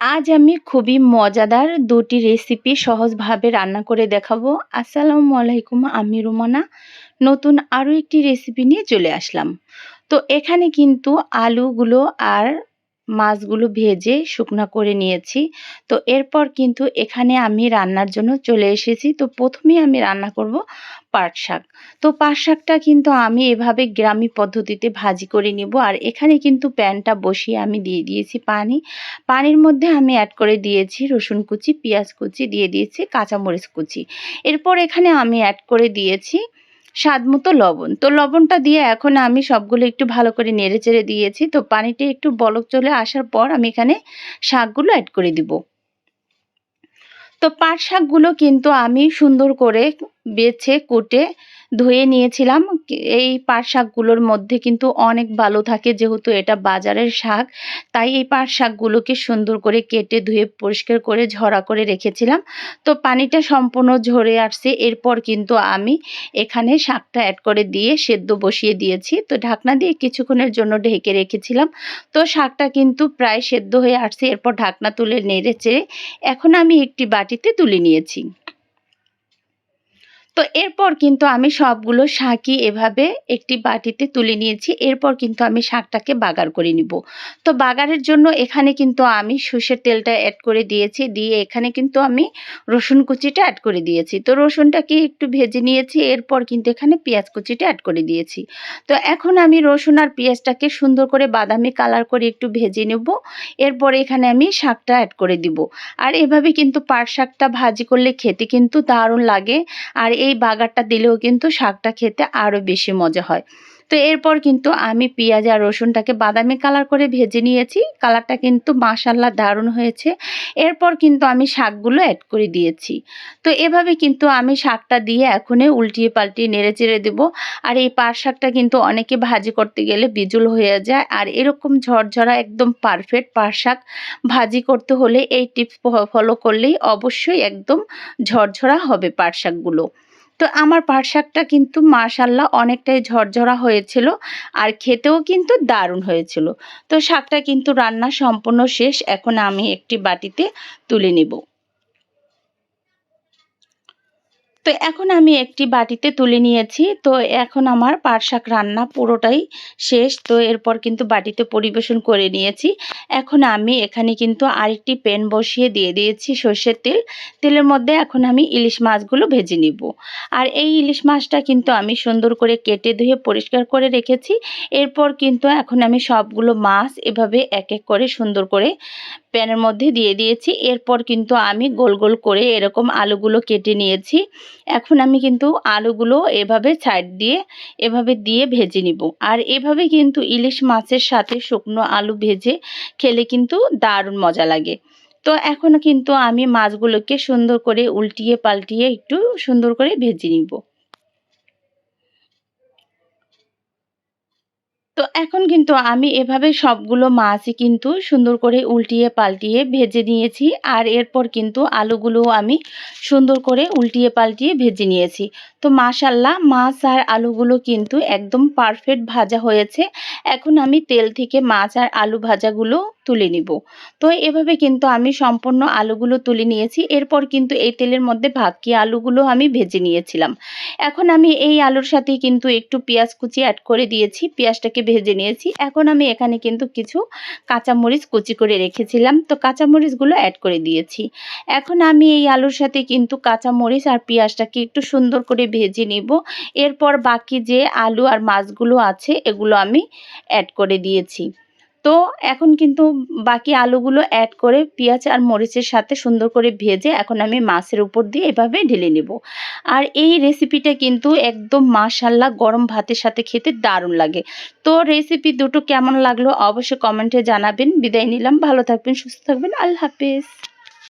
আজ আমি খুবই মজাদার দুটি রেসিপি সহজভাবে রান্না করে দেখাবো। আসসালামু আলাইকুম, আমি রুমানা। নতুন আরও একটি রেসিপি নিয়ে চলে আসলাম। তো এখানে কিন্তু আলুগুলো আর মাছগুলো ভেজে শুকনো করে নিয়েছি। তো এরপর কিন্তু এখানে আমি রান্নার জন্য চলে এসেছি। তো প্রথমেই আমি রান্না করব পাট শাক। তো পাট শাকটা কিন্তু আমি এভাবে গ্রামী পদ্ধতিতে ভাজি করে নিব আর এখানে কিন্তু প্যানটা বসিয়ে আমি দিয়ে দিয়েছি পানি। পানির মধ্যে আমি অ্যাড করে দিয়েছি রসুন কুচি, পেঁয়াজ কুচি, দিয়ে দিয়েছি কাঁচামরিচ কুচি। এরপর এখানে আমি অ্যাড করে দিয়েছি স্বাদ মতো লবণ। তো লবণটা দিয়ে এখন আমি সবগুলো একটু ভালো করে নেড়ে চেড়ে দিয়েছি। তো পানিটি একটু বলক চলে আসার পর আমি এখানে শাকগুলো অ্যাড করে দিব। তো পাট শাকগুলো কিন্তু আমি সুন্দর করে বেছে, কুটে, ধুয়ে নিয়েছিলাম। এই পাট শাকগুলোর মধ্যে কিন্তু অনেক ভালো থাকে যেহেতু এটা বাজারের শাক। তাই এই পাট শাকগুলোকে সুন্দর করে কেটে, ধুয়ে, পরিষ্কার করে, ঝরা করে রেখেছিলাম। তো পানিটা সম্পূর্ণ ঝরে আসছে। এরপর কিন্তু আমি এখানে শাকটা অ্যাড করে দিয়ে সেদ্ধ বসিয়ে দিয়েছি। তো ঢাকনা দিয়ে কিছুক্ষণের জন্য ঢেকে রেখেছিলাম। তো শাকটা কিন্তু প্রায় সেদ্ধ হয়ে আসছে। এরপর ঢাকনা তুলে নেড়ে চেড়ে এখন আমি একটি বাটিতে তুলে নিয়েছি। তো এরপর কিন্তু আমি সবগুলো শাকই এভাবে একটি বাটিতে তুলে নিয়েছি। এরপর কিন্তু আমি শাকটাকে বাগার করে নিব। তো বাগারের জন্য এখানে কিন্তু আমি সর্ষের তেলটা অ্যাড করে দিয়েছি। দিয়ে এখানে কিন্তু আমি রসুন কুচিটা অ্যাড করে দিয়েছি। তো রসুনটাকে একটু ভেজে নিয়েছি। এরপর কিন্তু এখানে পেঁয়াজ কুচিটা অ্যাড করে দিয়েছি। তো এখন আমি রসুন আর পেঁয়াজটাকে সুন্দর করে বাদামি কালার করে একটু ভেজে নেব। এরপর এখানে আমি শাকটা অ্যাড করে দিব। আর এভাবে কিন্তু পাট শাকটা ভাজি করলে খেতে কিন্তু দারুণ লাগে। আর এই বাগারটা দিলেও কিন্তু শাকটা খেতে আরও বেশি মজা হয়। তো এরপর কিন্তু আমি পেঁয়াজ আর রসুনটাকে বাদামি কালার করে ভেজে নিয়েছি। কালারটা কিন্তু মাসাল্লা দারুণ হয়েছে। এরপর কিন্তু আমি শাকগুলো অ্যাড করে দিয়েছি। তো এভাবে কিন্তু আমি শাকটা দিয়ে এখনই উল্টিয়ে পাল্টিয়ে নেড়ে চেড়ে দেবো। আর এই পাট শাকটা কিন্তু অনেকে ভাজি করতে গেলে বিজুল হয়ে যায়। আর এরকম ঝরঝরা একদম পারফেক্ট পাট শাক ভাজি করতে হলে এই টিপস ফলো করলেই অবশ্যই একদম ঝরঝরা হবে পাট শাকগুলো। তো আমার পাট শাকটা কিন্তু মাশাল্লাহ অনেকটাই ঝরঝরা হয়েছিল আর খেতেও কিন্তু দারুণ হয়েছিল। তো শাকটা কিন্তু রান্না সম্পূর্ণ শেষ। এখন আমি একটি বাটিতে তুলে নেব। তো এখন আমি একটি বাটিতে তুলে নিয়েছি। তো এখন আমার পাট শাক রান্না পুরোটাই শেষ। তো এরপর কিন্তু বাটিতে পরিবেশন করে নিয়েছি। এখন আমি এখানে কিন্তু আরেকটি প্যান বসিয়ে দিয়ে দিয়েছি সর্ষের তেল। তেলের মধ্যে এখন আমি ইলিশ মাছগুলো ভেজে নিব। আর এই ইলিশ মাছটা কিন্তু আমি সুন্দর করে কেটে ধুয়ে পরিষ্কার করে রেখেছি। এরপর কিন্তু এখন আমি সবগুলো মাছ এভাবে এক এক করে সুন্দর করে প্যানের মধ্যে দিয়ে দিয়েছি। এরপর কিন্তু আমি গোল গোল করে এরকম আলুগুলো কেটে নিয়েছি। এখন আমি কিন্তু আলুগুলো এভাবে সাইড দিয়ে, এভাবে দিয়ে ভেজে নিব। আর এভাবে কিন্তু ইলিশ মাছের সাথে শুকনো আলু ভেজে খেলে কিন্তু দারুণ মজা লাগে। তো এখন কিন্তু আমি মাছগুলোকে সুন্দর করে উল্টিয়ে পাল্টিয়ে একটু সুন্দর করে ভেজে নিব। তো এখন কিন্তু আমি এভাবে সবগুলো মাছই কিন্তু সুন্দর করে উল্টিয়ে পাল্টিয়ে ভেজে নিয়েছি। আর এরপর কিন্তু আলুগুলো আমি সুন্দর করে উল্টিয়ে পাল্টিয়ে ভেজে নিয়েছি। তো মাশাল্লাহ মাছ আর আলুগুলো কিন্তু একদম পারফেক্ট ভাজা হয়েছে। এখন আমি তেল থেকে মাছ আর আলু ভাজাগুলো তুলে নিব। তো এভাবে কিন্তু আমি সম্পূর্ণ আলুগুলো তুলে নিয়েছি। এরপর কিন্তু এই তেলের মধ্যে ভাক্কি আলুগুলো আমি ভেজে নিয়েছিলাম। এখন আমি এই আলুর সাথে কিন্তু একটু পেঁয়াজ কুচি অ্যাড করে দিয়েছি। পেঁয়াজটাকে ভেজে নিয়েছি। এখন আমি এখানে কিন্তু কিছু কাঁচামরিচ কুচি করে রেখেছিলাম। তো কাঁচামরিচগুলো অ্যাড করে দিয়েছি। এখন আমি এই আলুর সাথে কিন্তু কাঁচামরিচ আর পেঁয়াজটাকে একটু সুন্দর করে ভেজে নিব। এরপর বাকি যে আলু আর মাছগুলো আছে, এগুলো আমি অ্যাড করে দিয়েছি। তো এখন কিন্তু বাকি আলুগুলো অ্যাড করে পেঁয়াজ আর মরিচের সাথে সুন্দর করে ভেজে এখন আমি মাছের উপর দিয়ে এভাবে ঢেলে নেব। আর এই রেসিপিটা কিন্তু একদম মাশাল্লাহ গরম ভাতের সাথে খেতে দারুণ লাগে। তো রেসিপি দুটো কেমন লাগল অবশ্যই কমেন্টে জানাবেন। বিদায় নিলাম। ভালো থাকবেন, সুস্থ থাকবেন। আল্লাহ হাফেজ।